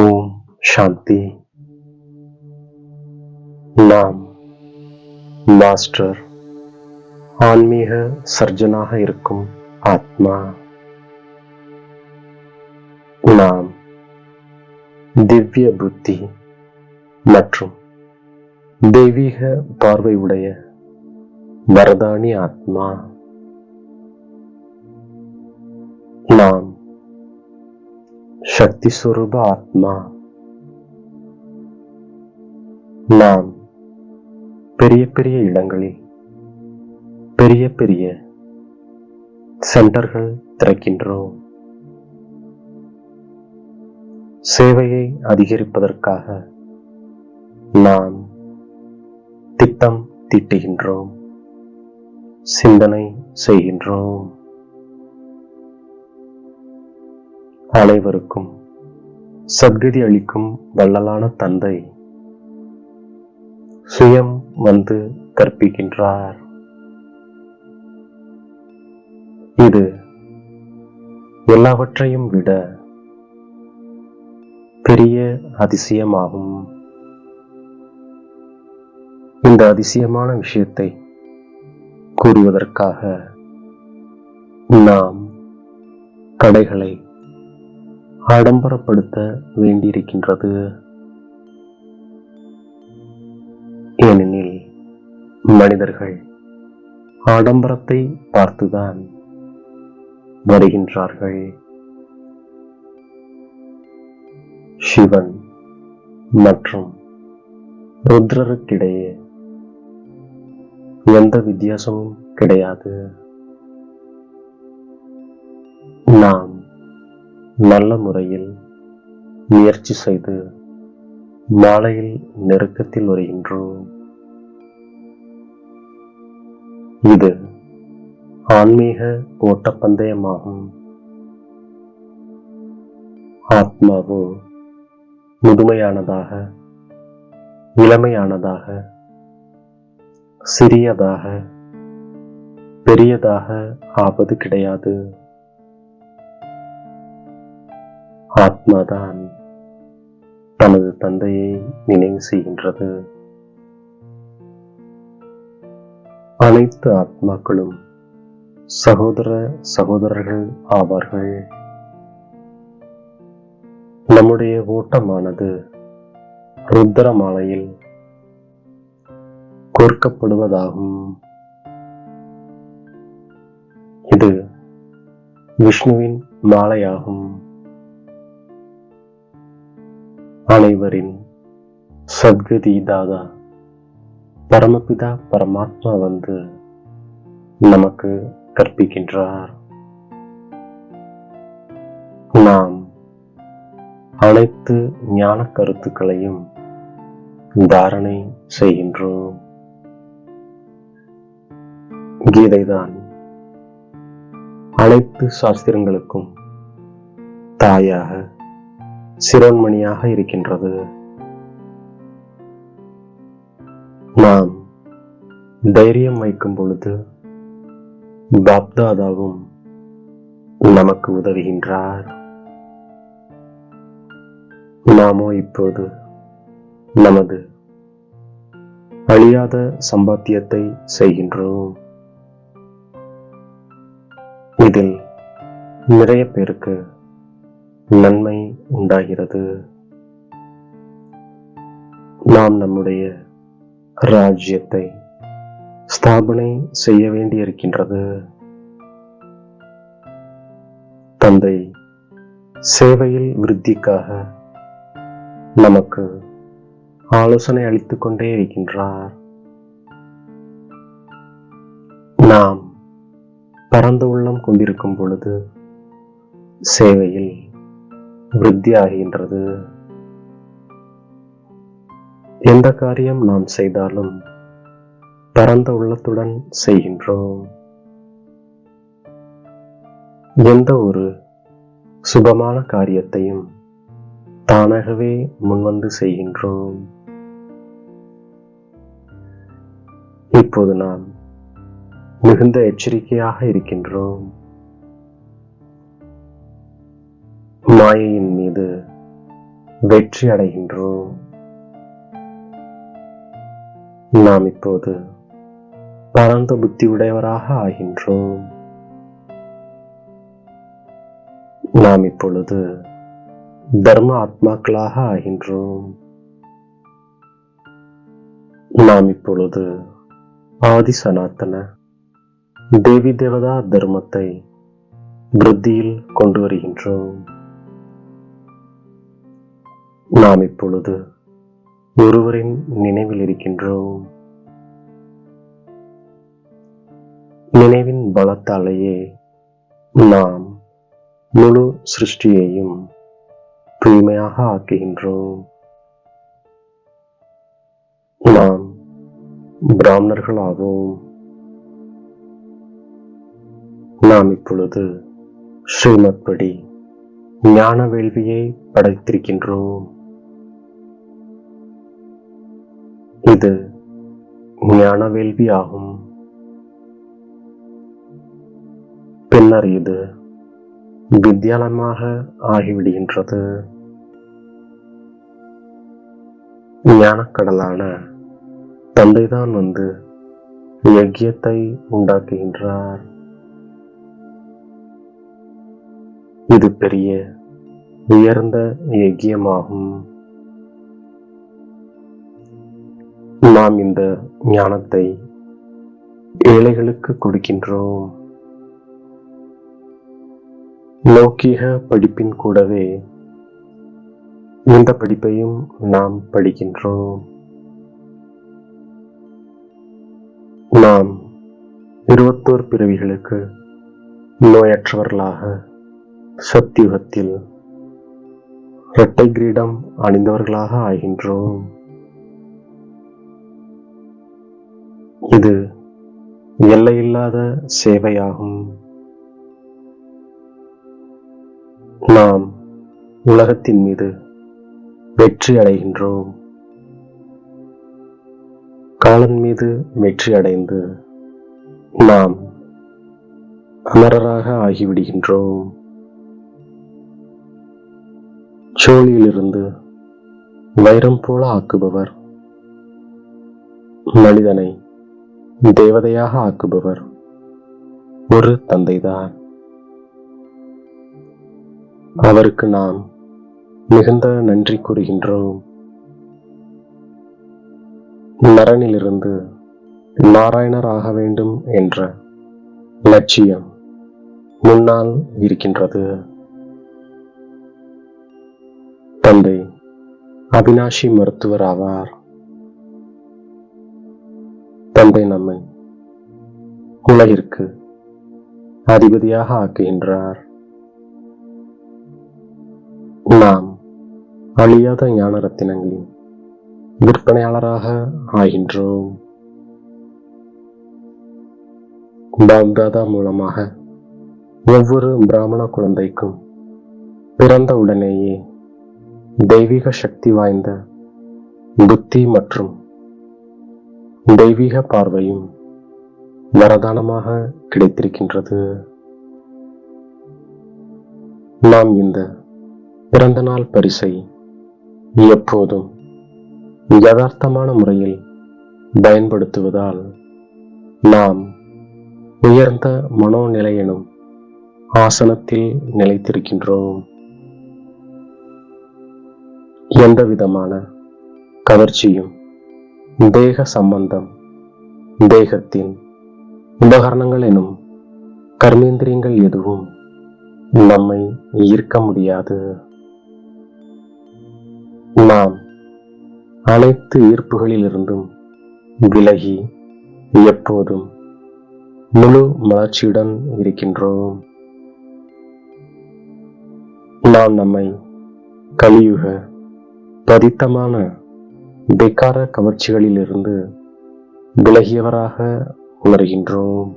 ஓம் சாந்தி நாம் மாஸ்டர் ஆன்மீக சர்ஜனாக இருக்கும் ஆத்மா. நாம் திவ்ய புத்தி மற்றும் தெய்வீக பார்வையுடைய வரதானி ஆத்மா. சக்தி சுரூப ஆத்மா. நாம் பெரிய பெரிய இடங்களில் பெரிய பெரிய சென்டர்கள் திறக்கின்றோம். சேவையை அதிகரிப்பதற்காக நாம் திட்டம் தீட்டுகின்றோம். சிந்தனை செய்கின்றோம். அனைவருக்கும் சத்கதி அளிக்கும் வள்ளலான தந்தை சுயம் வந்து கற்பிக்கின்றார். இது எல்லாவற்றையும் விட பெரிய அதிசயமாகும். இந்த அதிசயமான விஷயத்தை கூறுவதற்காக நாம் கடைகளை ஆடம்பரப்படுத்த வேண்டியிருக்கின்றது. ஏனெனில் மனிதர்கள் ஆடம்பரத்தை பார்த்துதான் வருகின்றார்கள். சிவன் மற்றும் ருத்ரருக்கிடையே எந்த வித்தியாசமும் கிடையாது. நல்ல முறையில் முயற்சி செய்து மாலையில் நெருக்கத்தில் வருகின்றோம். இது ஆன்மீக ஓட்டப்பந்தயமாகும். ஆத்மாவோ முதுமையானதாக இளமையானதாக சிறியதாக பெரியதாக ஆவது கிடையாது. ஆத்மாதான் தனது தந்தையை நினைவு செய்கின்றது. அனைத்து ஆத்மாக்களும் சகோதர சகோதரர்கள் ஆவார்கள். நம்முடைய ஓட்டமானது ருத்ரமாலையில் கோர்க்கப்படுவதாகும். இது விஷ்ணுவின் மாலையாகும். அனைவரின் சத்கதி தாதா பரமபிதா பரமாத்மா வந்து நமக்கு கற்பிக்கின்றார். நாம் அனைத்து ஞான கருத்துக்களையும் தாரணை செய்கின்றோம். கீதைதான் அனைத்து சாஸ்திரங்களுக்கும் தாயாக சிரோன்மணியாக இருக்கின்றது. நாம் தைரியம் வைக்கும் பொழுது பாப்தாதாவும் நமக்கு உதவுகின்றார். நாமோ இப்போது நமது அழியாத சம்பாத்தியத்தை செய்கின்றோம். இதில் நிறைய பேருக்கு நன்மை உண்டாகிறது. நாம் நம்முடைய ராஜ்யத்தை ஸ்தாபனை செய்ய வேண்டியிருக்கின்றது. தந்தை சேவையில் விருத்திக்காக நமக்கு ஆலோசனை அளித்துக் கொண்டே இருக்கின்றார். நாம் பரந்த உள்ளம் கொண்டிருக்கும் பொழுது சேவையில் விருத்தி ஆகின்றது எந்த காரியம் நாம் செய்தாலும் பரந்த உள்ளத்துடன் செய்கின்றோம். எந்த ஒரு சுபமான காரியத்தையும் தானாகவே முன்வந்து செய்கின்றோம். இப்போது நாம் மிகுந்த எச்சரிக்கையாக இருக்கின்றோம். மாயையின் மீது வெற்றி அடைகின்றோம். நாம் இப்போது பரந்த புத்தி உடையவராக ஆகின்றோம். நாம் இப்பொழுது தர்ம ஆத்மாக்களாக ஆகின்றோம். நாம் இப்பொழுது ஆதி சனாத்தன தேவி தேவதா தர்மத்தை விருத்தியில் கொண்டு வருகின்றோம். நாம் இப்பொழுது ஒருவரின் நினைவில் இருக்கின்றோம். நினைவின் பலத்தாலேயே நாம் முழு சிருஷ்டியையும் தூய்மையாக ஆக்குகின்றோம். நாம் பிராமணர்களாவோம். நாம் இப்பொழுது ஸ்ரீமத் படி ஞான வேள்வியை படைத்திருக்கின்றோம். இது ஞான வேள்வி ஆகும் பின்னர் இது வித்தியாலயமாக ஆகிவிடுகின்றது. ஞானக்கடலான தந்தைதான் வந்து யஜ்யத்தை உண்டாக்குகின்றார். இது பெரிய உயர்ந்த யஜ்யமாகும் நாம் இந்த ஞானத்தை ஏழைகளுக்கு கொடுக்கின்றோம். லௌகீக படிப்பின் கூடவே இந்த படிப்பையும் நாம் படிக்கின்றோம். நாம் இருபத்தோர் பிறவிகளுக்கு நோயற்றவர்களாக சத்தியுகத்தில் இரட்டை கிரீடம் அணிந்தவர்களாக ஆகின்றோம். இது எல்லையில்லாத சேவையாகும். நாம் உலகத்தின் மீது வெற்றி அடைகின்றோம். காலன் மீது வெற்றி அடைந்து நாம் அமரராக ஆகிவிடுகின்றோம். சோழியிலிருந்து வைரம் போல ஆக்குபவர் மனிதனை தேவதையாக ஆக்குபவர் ஒரு தந்தைதான். அவருக்கு நாம் மிகுந்த நன்றி கூறுகின்றோம். நரனிலிருந்து நாராயணர் ஆக வேண்டும் என்ற லட்சியம் முன்னால் இருக்கின்றது. தந்தை அவினாஷி மருத்துவர் ஆவார். தந்தை நம்மை உலகிற்கு அதிபதியாக ஆக்குகின்றார். நாம் அழியாத ஞான ரத்தினங்களின் விற்பனையாளராக ஆகின்றோம். பாப்தாதா மூலமாக ஒவ்வொரு பிராமண குழந்தைக்கும் பிறந்த உடனேயே தெய்வீக சக்தி வாய்ந்த புத்தி மற்றும் தெய்வீக பார்வையும் வரதானமாக கிடைத்திருக்கின்றது. நாம் இந்த பிறந்த நாள் பரிசை எப்போதும் யதார்த்தமான முறையில் பயன்படுத்துவதால் நாம் உயர்ந்த மனோநிலை எனும் ஆசனத்தில் நிலைத்திருக்கின்றோம். எந்த விதமான கவர்ச்சியும் தேக சம்பந்தம் தேகத்தின் உபகரணங்கள் எனும் கர்மேந்திரியங்கள் எதுவும் நம்மை ஈர்க்க முடியாது. நாம் அனைத்து ஈர்ப்புகளிலிருந்தும் விலகி எப்போதும் முழு மலர்ச்சியுடன் இருக்கின்றோம். நாம் நம்மை கலியுக பதித்தமான பெக்கார கவர்ச்சிகளிலிருந்து விலகியவராக உணர்கின்றோம்.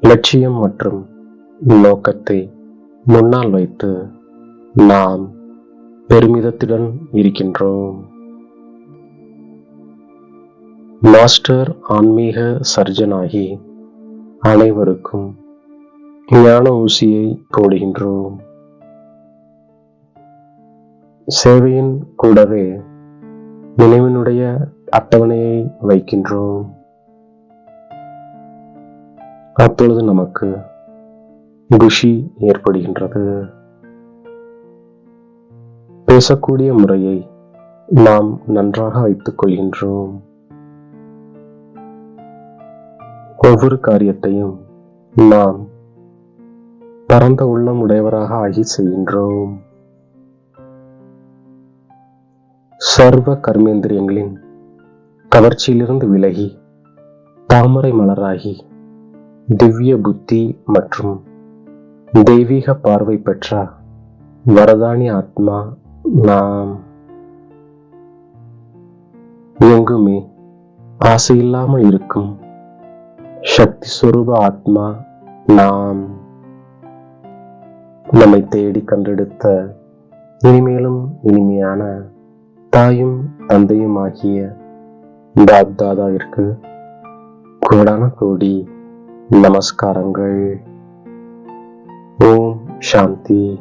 லட்சியம் மற்றும் நோக்கத்தை முன்னால் வைத்து நாம் பெருமிதத்துடன் இருக்கின்றோம். மாஸ்டர் ஆன்மீக சர்ஜனாகி அனைவருக்கும் ஞான ஊசியை போடுகின்றோம். சேவையின் கூடவே நினைவினுடைய அட்டவணையை வைக்கின்றோம். அப்பொழுது நமக்கு குஷி ஏற்படுகின்றது. பேசக்கூடிய முறையை நாம் நன்றாக வைத்துக் கொள்கின்றோம். ஒவ்வொரு காரியத்தையும் நாம் பரந்த உள்ளம் உடையவராக ஆகி செய்கின்றோம். சர்வ கர்மேந்திரியங்களின் கவர்ச்சியிலிருந்து விலகி தாமரை மலராகி திவ்ய புத்தி மற்றும் தெய்வீக பார்வை பெற்ற வரதானி ஆத்மா நாம். எங்குமே ஆசையில்லாமல் இருக்கும் சக்தி சுரூப ஆத்மா நாம். நம்மை தேடி கண்டெடுத்த இனிமேலும் இனிமையான தாயும் தந்தையும் ஆகிய தாதாவிற்கு கோடான கோடி நமஸ்காரங்கள். ஓம் சாந்தி.